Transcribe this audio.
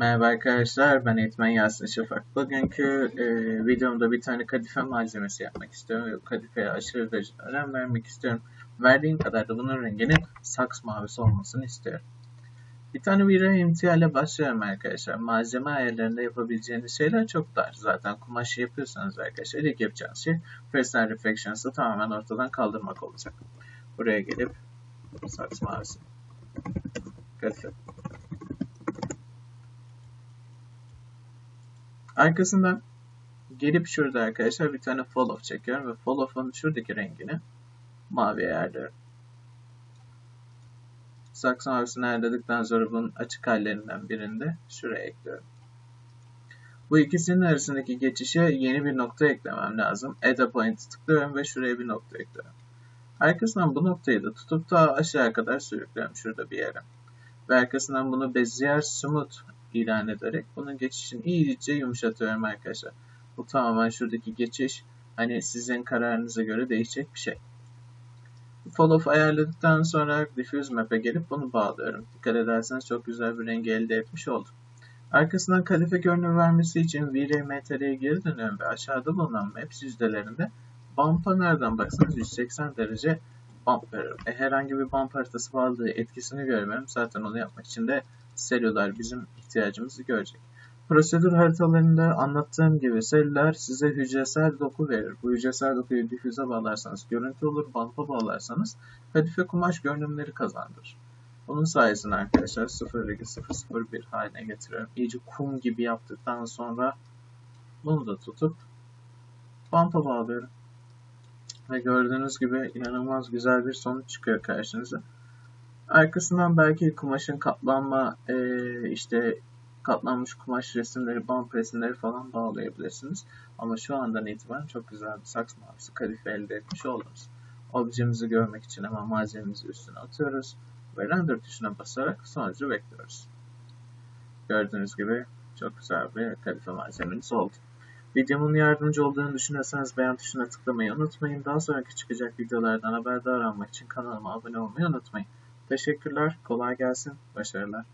Merhaba arkadaşlar, ben eğitmen Yasin Şafak. Bugünkü e, videomda bir tane kadife malzemesi yapmak istiyorum. Kadifeye aşırı derecede önem vermek istiyorum. Verdiğim kadar da bunun renginin saks mavisi olmasını istiyorum. Bir tane bir imtia ile başlıyorum arkadaşlar. Malzeme ayarlarında yapabileceğiniz şeyler çok dar. Zaten kumaşı yapıyorsanız arkadaşlar ilk yapacağınız şey Fresnel Reflections'ı tamamen ortadan kaldırmak olacak. Buraya gelip saks mavisi kadife Arkasından gelip şurada arkadaşlar bir tane follow çekiyorum ve follow'un şuradaki rengini mavi ayarlıyorum. Saksı mavisini ayarladıktan sonra bunun açık hallerinden birinde şuraya ekliyorum. Bu ikisinin arasındaki geçişe yeni bir nokta eklemem lazım. Add a point tıklıyorum ve şuraya bir nokta ekliyorum. Arkasından bu noktayı da tutup da aşağıya kadar sürüklüyorum şurada bir yere. Ve arkasından bunu Bezier Smooth ilan ederek bunun geçişini iyice yumuşatıyorum arkadaşlar. Bu tamamen şuradaki geçiş hani sizin kararınıza göre değişecek bir şey. Follow ayarladıktan sonra Diffuse Map'e gelip bunu bağlıyorum. Dikkat ederseniz çok güzel bir rengi elde etmiş olduk. Arkasından kalife görünüm vermesi için VRMTR'ye geri dönüyorum ve aşağıda bulunan Maps yüzdelerinde bump'a nereden baksanız 180 derece bump veriyorum. E, herhangi bir bump haritası bağladığı etkisini görmüyorum. Zaten onu yapmak için de selüler bizim ihtiyacımızı görecek. Prosedür haritalarında anlattığım gibi selüler size hücresel doku verir. Bu hücresel dokuyu difüze bağlarsanız görüntü olur, bumpa bağlarsanız kadife kumaş görünümleri kazandırır. Bunun sayesinde arkadaşlar 0,001 haline getiriyorum. İyice kum gibi yaptıktan sonra bunu da tutup bumpa bağlıyorum. Ve gördüğünüz gibi inanılmaz güzel bir sonuç çıkıyor karşınıza. Arkasından belki kumaşın katlanma e, işte katlanmış kumaş resimleri, bump resimleri falan bağlayabilirsiniz. Ama şu andan itibaren çok güzel bir saks mavisi kadife elde etmiş oldunuz. Objemizi görmek için hemen malzememizi üstüne atıyoruz ve render tuşuna basarak sonucu bekliyoruz. Gördüğünüz gibi çok güzel bir kadife malzememiz oldu. Videomun yardımcı olduğunu düşünüyorsanız beğen tuşuna tıklamayı unutmayın. Daha sonraki çıkacak videolardan haberdar olmak için kanalıma abone olmayı unutmayın. Teşekkürler, kolay gelsin, başarılar.